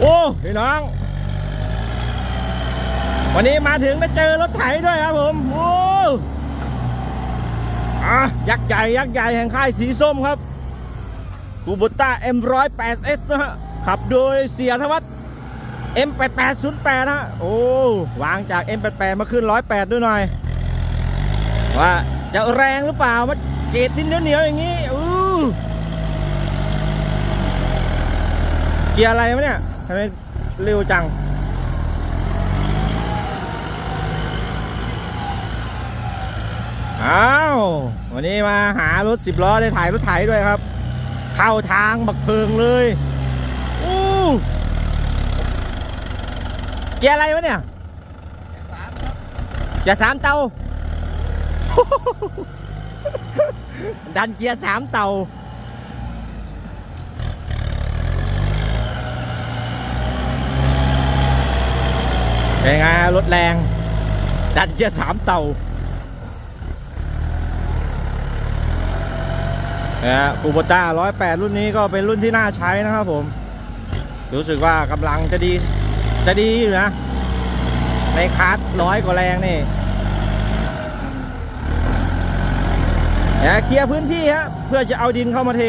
โอ้พี่น้อง วันนี้มาถึงได้เจอรถไถด้วยครับผม โอ้อะยักษ์ใหญ่ยักษ์ใหญ่แห่งค่ายสีส้มครับคูบูต้า M108S นะฮะ ขับโดยเสียธวัฒน์ M8808 นะฮะ โอ้ วางจาก M88 มาขึ้น 108 ด้วยหน่อย ว่าจะแรงหรือเปล่ามาเกตดินเหนียวๆอย่างนี้ อู้ เกียร์อะไรวะเนี่ย ทำไมเร็วจัง อ้าว วันนี้มาหารถสิบล้อได้ถ่ายรถไถด้วยครับ เข้าทางบักเพิงเลยอู้เกียร์อะไรวะเนี่ยเกียร์สามเตา ดันเกียร์สามเตา เป็นไงรถแรง ดันเกียร์สามเตานะคูโบต้า108รุ่นนี้ก็เป็นรุ่นที่น่าใช้นะครับผม รู้สึกว่ากำลังจะดีจะดีอยู่นะ ในคาร์ดร้อยกว่าแรงนี่นะเคลียร์พื้นที่ฮะเพื่อจะเอาดินเข้ามาเท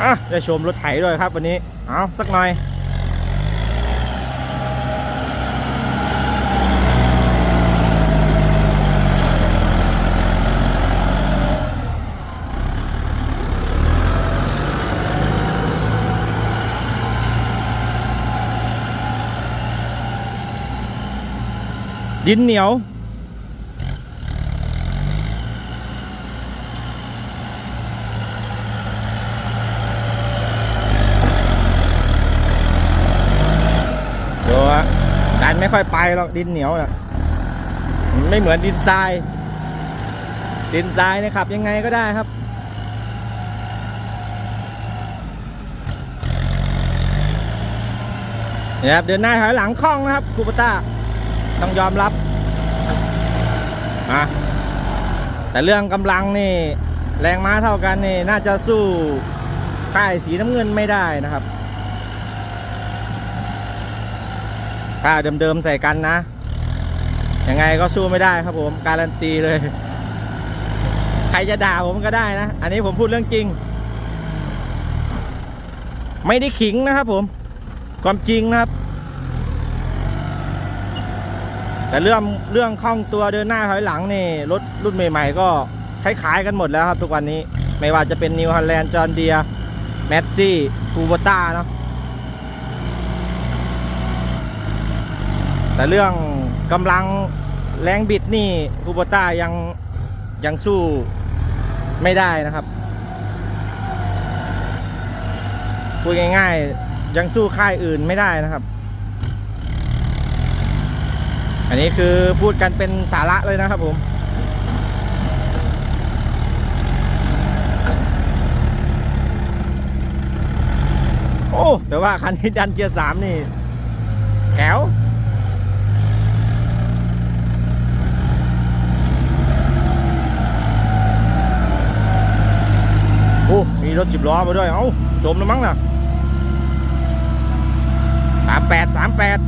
อะได้ชมรถไถด้วยครับวันนี้ เอาสักหน่อย ดินเหนียว ดูฮะดันไม่ค่อยไปหรอกดินเหนียวน่ะมันไม่เหมือนดินทราย ดินทรายเนี่ยขับ ยังไงก็ได้ครับเนี่ยครับเดินหน้าถอยหลังคล่องนะครับคูปต้า ต้องยอมรับอะแต่เรื่องกำลังนี่ แรงม้าเท่ากันนี่ น่าจะสู้ค่ายสีน้ำเงินไม่ได้นะครับถ้าเดิมๆใส่กันนะ ยังไงก็สู้ไม่ได้ครับผม การันตีเลย ใครจะด่าผมก็ได้นะ อันนี้ผมพูดเรื่องจริง ไม่ได้ขิงนะครับผม ความจริงนะครับ แต่เรื่องเรื่องคล่องตัวเดินหน้าถอยหลังนี่รถรุ่นใหม่ๆ ก็คล้ายๆกันหมดแล้วครับทุกวันนี้ไม่ว่าจะเป็นนิวฮ l ลแลนด์จอร์เดียแมสซี่คูโบต้าเนาะแต่เรื่องกำลังแรงบิดนี่คูโบต้ายังยังสู้ไม่ได้นะครับพูดง่ายๆยังสู้ค่ายอื่นไม่ได้นะครับ อันนี้คือพูดกันเป็นสาระเลยนะครับผม โอ้แต่ว่าคันนี้ดันเกียร์สามนี่แก้วโอ้มีรถสิบล้อมาด้วย เอ้าจมแล้วมั้งน่ะสามแปดสามแปด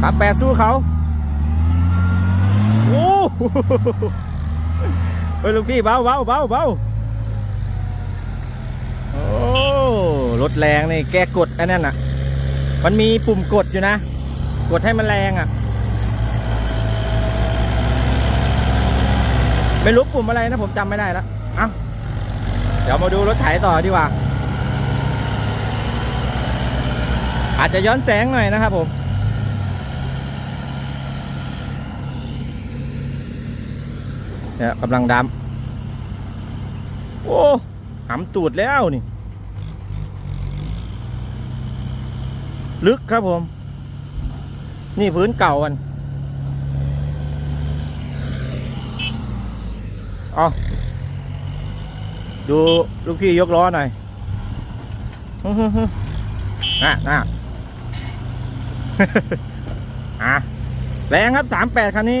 สามแปดสู้เขาโอ้โหเฮ้ยลูกพี่เบาเบาเบาเบาโอ้รถแรงนี่แกกดอันนั้นอะ มันมีปุ่มกดอยู่นะ กดให้มันแรงอะ ไม่รู้ปุ่มอะไรนะผมจำไม่ได้แล้วเอ้าเดี๋ยวมาดูรถไถต่อดีกว่า อาจจะย้อนแสงหน่อยนะครับผม เนี่ยกำลังดำโอ้หำตูดแล้วนี่ ลึกครับผม นี่พื้นเก่ากันเอาดูลูกพี่ยกล้อหน่อยฮึ่มๆๆน่ะน่ะอะแรงครับ38คันนี้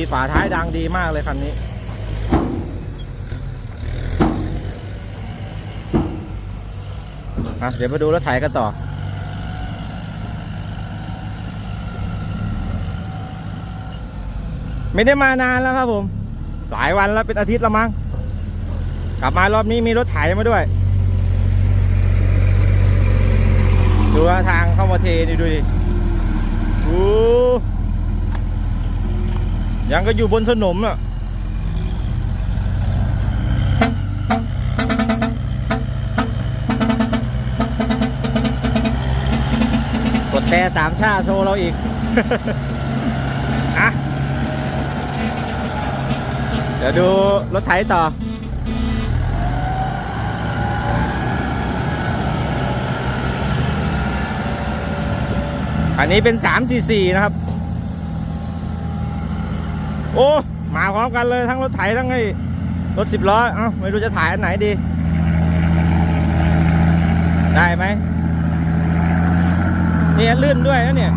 ดีฝาท้ายดังดีมากเลยคันนี้ เดี๋ยวมาดูรถไถกันต่อ ไม่ได้มานานแล้วครับผม หลายวันแล้วเป็นอาทิตย์ล้วมั้ง กลับมารอบนี้มีรถไถมาด้วย ดูว่าทางเข้ามาเทนี่ดูดิโอ้ ยังก็อยู่บนถนนอะกดแต่สามชาโชว์เราอีกอะเดี๋ยวดูรถไถต่ออันนี้เป็น 344 นะครับ โอ้มาพร้อมกันเลยทั้งรถไถทั้งไอ้รถสิบล้อเอ้าไม่รู้จะถ่ายอันไหนดี ได้ไหมเนี่ยลื่นด้วยนะเนี่ย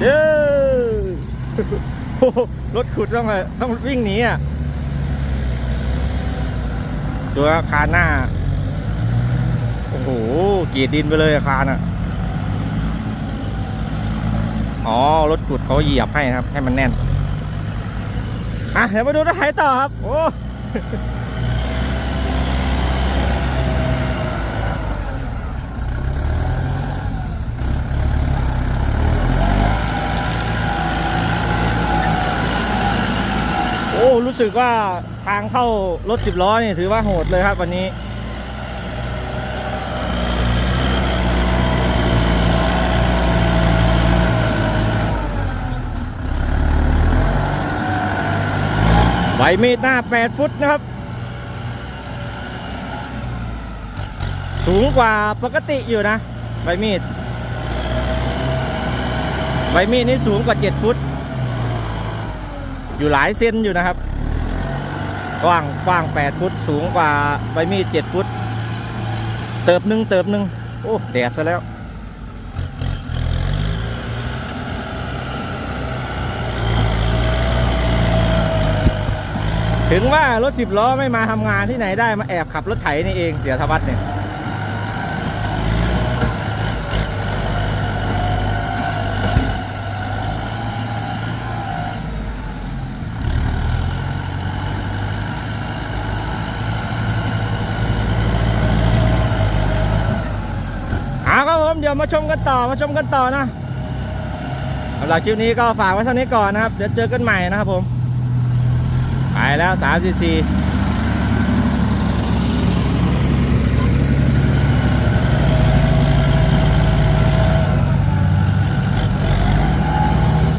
เย้โอ้โหรถขุดต้องต้องวิ่งหนีอะ ตัวคานหน้า กรีดดินไปเลยอาคารอะ อ๋อ รถขุดเขาเหยียบให้ครับ ให้มันแน่น อะ เดี๋ยวมาดูรถไถต่อครับ โอ้โอ้ รู้สึกว่าทางเข้ารถสิบล้อนี่ถือว่าโหดเลยครับวันนี้ มีดหน้า 8 ฟุตนะครับ สูงกว่าปกติอยู่นะ ใบมีด ใบมีดนี่สูงกว่า 7 ฟุต อยู่หลายเซนอยู่นะครับ กว้างกว้าง 8 ฟุต สูงกว่าใบมีด 7 ฟุต เติบหนึ่งเติบหนึ่งโอ้ แดดซะแล้ว ถึงว่ารถสิบล้อไม่มาทำงานที่ไหนได้มาแอบขับรถไถนี่เองเสียทวัฒน์เนี่ยเอาครับผมเดี๋ยวมาชมกันต่อมาชมกันต่อนะสำหรับคลิปนี้ก็ฝากไว้เท่านี้ก่อนนะครับ เดี๋ยวเจอกันใหม่นะครับผม ไปแล้ว 3 4 4